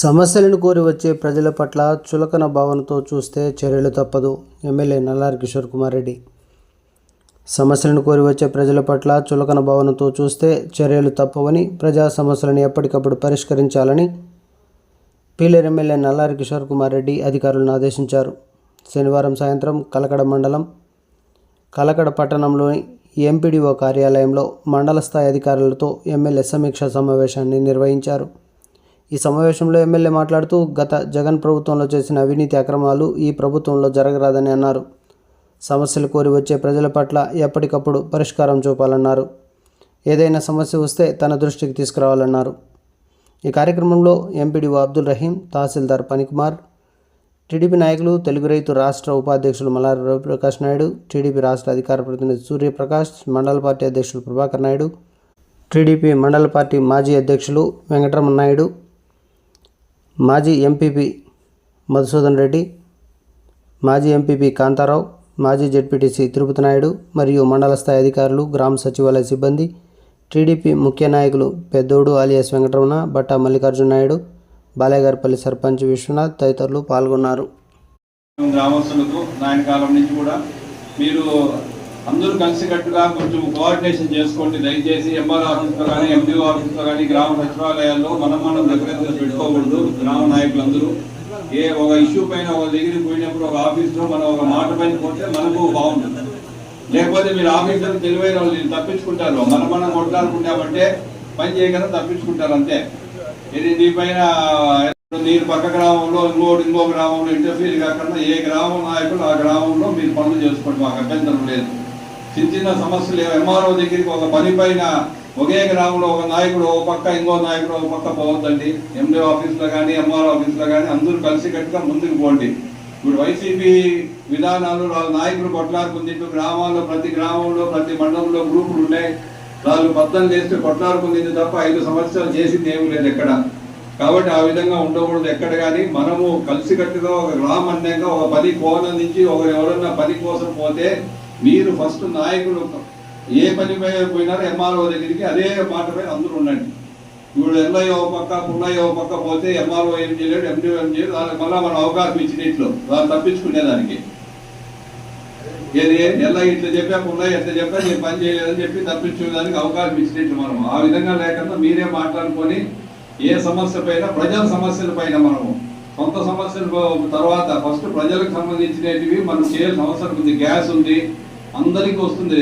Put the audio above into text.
సమస్యలను కోరి వచ్చే ప్రజల పట్ల చులకన భావనతో చూస్తే చర్యలు తప్పదు. ఎమ్మెల్యే నల్లారి కిషోర్ కుమార్ రెడ్డి. సమస్యలను కోరి వచ్చే ప్రజల పట్ల చులకన భావనతో చూస్తే చర్యలు తప్పవని ప్రజా సమస్యలను ఎప్పటికప్పుడు పరిష్కరించాలని పీలేరు ఎమ్మెల్యే నల్లారి కిషోర్ కుమార్ రెడ్డి అధికారులను ఆదేశించారు. శనివారం సాయంత్రం కలకడ మండలం కలకడ పట్టణంలోని ఎంపీడీఓ కార్యాలయంలో మండల స్థాయి అధికారులతో ఎమ్మెల్యే సమీక్షా సమావేశాన్ని నిర్వహించారు. ఈ సమావేశంలో ఎమ్మెల్యే మాట్లాడుతూ గత జగన్ ప్రభుత్వంలో చేసిన అవినీతి అక్రమాలు ఈ ప్రభుత్వంలో జరగరాదని అన్నారు. సమస్యలు కోరి వచ్చే ప్రజల పట్ల ఎప్పటికప్పుడు పరిష్కారం చూపాలన్నారు. ఏదైనా సమస్య వస్తే తన దృష్టికి తీసుకురావాలన్నారు. ఈ కార్యక్రమంలో ఎంపీడీఓ అబ్దుల్ రహీం తహసీల్దార్ పనికుమార్ టీడీపీ నాయకులు తెలుగు రైతు రాష్ట్ర ఉపాధ్యక్షులు మల్లారి రవిప్రకాష్ నాయుడు టీడీపీ రాష్ట్ర అధికార ప్రతినిధి సూర్యప్రకాష్ మండల పార్టీ అధ్యక్షులు ప్రభాకర్ నాయుడు టీడీపీ మండల పార్టీ మాజీ అధ్యక్షులు వెంకటరమణ నాయుడు మాజీ ఎంపీపీ మధుసూదన్ రెడ్డి మాజీ ఎంపీపీ కాంతారావు మాజీ జెడ్పీటీసీ తిరుపతి నాయుడు మరియు మండల స్థాయి అధికారులు గ్రామ సచివాలయ సిబ్బంది టీడీపీ ముఖ్య నాయకులు పెద్దోడు ఆలియాస్ వెంకటరమణ బట్ట మల్లికార్జున నాయుడు బాలేగారిపల్లి సర్పంచ్ విశ్వనాథ్ తదితరులు పాల్గొన్నారు. గ్రామస్తులకు నాయన కాలం నుంచి కూడా మీరు అందరూ కలిసికట్టుగా కొంచెం కోఆర్డినేషన్ చేసుకోండి. దయచేసి ఎంఆర్ ఆఫీస్లో కానీ ఎండిఓ ఆఫీస్లో కానీ గ్రామ సచివాలయాల్లో మనం మనం దగ్గర పెట్టుకోకూడదు. గ్రామ నాయకులందరూ. ఏ ఒక ఇష్యూ పైన ఒక దగ్గరికి పోయినప్పుడు ఒక ఆఫీస్లో మనం ఒక మాట పైన పోతే మనకు బాగుంటుంది. లేకపోతే మీరు ఆఫీసర్ తెలివైన వాళ్ళు తప్పించుకుంటారు. మనం మనం కొట్లాడుకుంటామంటే పని చేయగల తప్పించుకుంటారు అంతే. ఇది నీ పైన మీరు పక్క గ్రామంలో ఇంకోటి ఇంకో గ్రామంలో ఇంటర్ఫీర్ కాకుండా ఏ గ్రామ నాయకులు ఆ గ్రామంలో మీరు పనులు చేసుకోండి. మాకు అభ్యంతరం లేదు. చిన్న చిన్న సమస్యలు ఎంఆర్ఓ దగ్గరికి ఒక పని పైన ఒకే గ్రామంలో ఒక నాయకుడు ఒక పక్క ఇంకో నాయకుడు ఒక పక్క పోవద్దండి. ఎండిఓ ఆఫీస్లో కానీ ఎంఆర్ఓ ఆఫీస్లో కానీ అందరూ కలిసికట్టుగా ముందుకు పోండి. ఇప్పుడు వైసీపీ విధానాలు వాళ్ళ నాయకులు కొట్లాడుకుంది గ్రామాల్లో ప్రతి గ్రామంలో ప్రతి మండలంలో గ్రూపులు ఉన్నాయి. వాళ్ళు బద్దలు చేస్తే కొట్లాడుకుంది తప్ప ఐదు సంవత్సరాలు చేసింది ఏమీ లేదు ఎక్కడ. కాబట్టి ఆ విధంగా ఉండకూడదు ఎక్కడ కానీ మనము కలిసికట్టుగా ఒక గ్రామన్యంగా ఒక పది కోణం నుంచి ఒక ఎవరన్నా పని కోసం పోతే మీరు ఫస్ట్ నాయకులు ఏ పని పై పోయినారో ఎంఆర్ఓ దగ్గరికి అదే మాట పైన అందరూ ఉండండి. ఇప్పుడు ఎల్ఐ ఒక పక్క పుల్లయ్య ఒక పక్క పోతే ఎంఆర్ఓ ఏం చేయలేడు ఎండిఓ ఏం చేయలేదు దానికి మళ్ళీ మనం అవకాశం ఇచ్చినట్లు వాళ్ళు తప్పించుకునేదానికి. ఏది? ఎల్ఐ ఇట్లా చెప్పా పుల్లయ్య ఎట్లా చెప్పా నేను పని చేయలేదని చెప్పి తప్పించుకునేదానికి అవకాశం ఇచ్చినట్లు మనం. ఆ విధంగా లేకుండా మీరే మాట్లాడుకొని ఏ సమస్య పైన ప్రజల సమస్యల పైన మనము కొంత సమస్యలు తర్వాత ఫస్ట్ ప్రజలకు సంబంధించినవి మనం చేయాల్సిన అవసరం ఉంది గ్యాస్ ఉంది అందరికీ వస్తుంది.